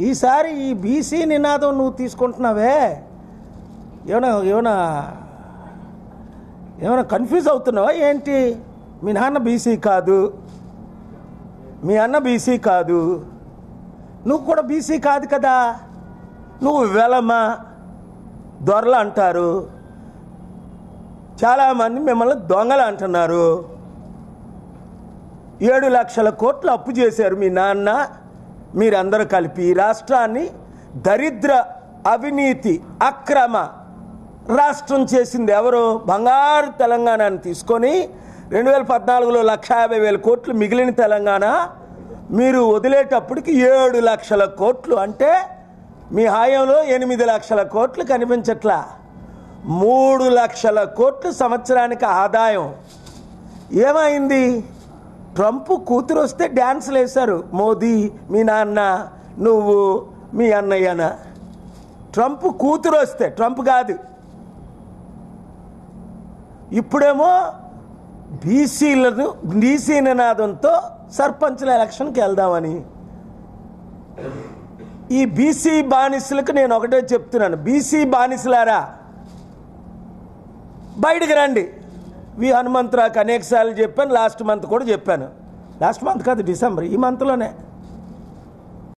ఈసారి ఈ బీసీ నినాదం నువ్వు తీసుకుంటున్నావే? ఏమైనా ఏమైనా ఏమైనా కన్ఫ్యూజ్ అవుతున్నావా? ఏంటి? మీ నాన్న బీసీ కాదు. మీ అన్న బీసీ కాదు. నువ్వు కూడా బీసీ కాదు కదా. నువ్వు వెలమ దొరలు అంటారు. చాలామంది మిమ్మల్ని దొంగలు అంటున్నారు. ఏడు లక్షల కోట్లు అప్పు చేశారు మీ నాన్న. మీరందరూ కలిపి ఈ రాష్ట్రాన్ని దరిద్ర అవినీతి అక్రమ రాష్ట్రం చేసింది ఎవరు? బంగారు తెలంగాణను తీసుకొని రెండు వేల పద్నాలుగులో లక్ష యాభై వేల కోట్లు మిగిలిన తెలంగాణ మీరు వదిలేటప్పటికి ఏడు లక్షల కోట్లు. అంటే మీ హాయంలో ఎనిమిది లక్షల కోట్లు కనిపించట్లా. మూడు లక్షల కోట్లు సంవత్సరానికి ఆదాయం. ఏమైంది? ట్రంప్ కూతురు వస్తే డ్యాన్సులు వేశారు. మోదీ మీ నాన్న నువ్వు మీ అన్నయ్యన. ట్రంప్ కూతురు వస్తే ట్రంప్ కాదు. ఇప్పుడేమో బీసీలను బీసీ నినాదంతో సర్పంచ్ల ఎలక్షన్కి వెళ్దామని. ఈ బీసీ బానిసలకు నేను ఒకటే చెప్తున్నాను. బీసీ బానిసలారా బయటికి రండి. వి హనుమంతరావుకి అనేకసార్లు చెప్పాను లాస్ట్ మంత్ కూడా చెప్పాను. లాస్ట్ మంత్ కాదు డిసెంబర్ ఈ మంత్లోనే.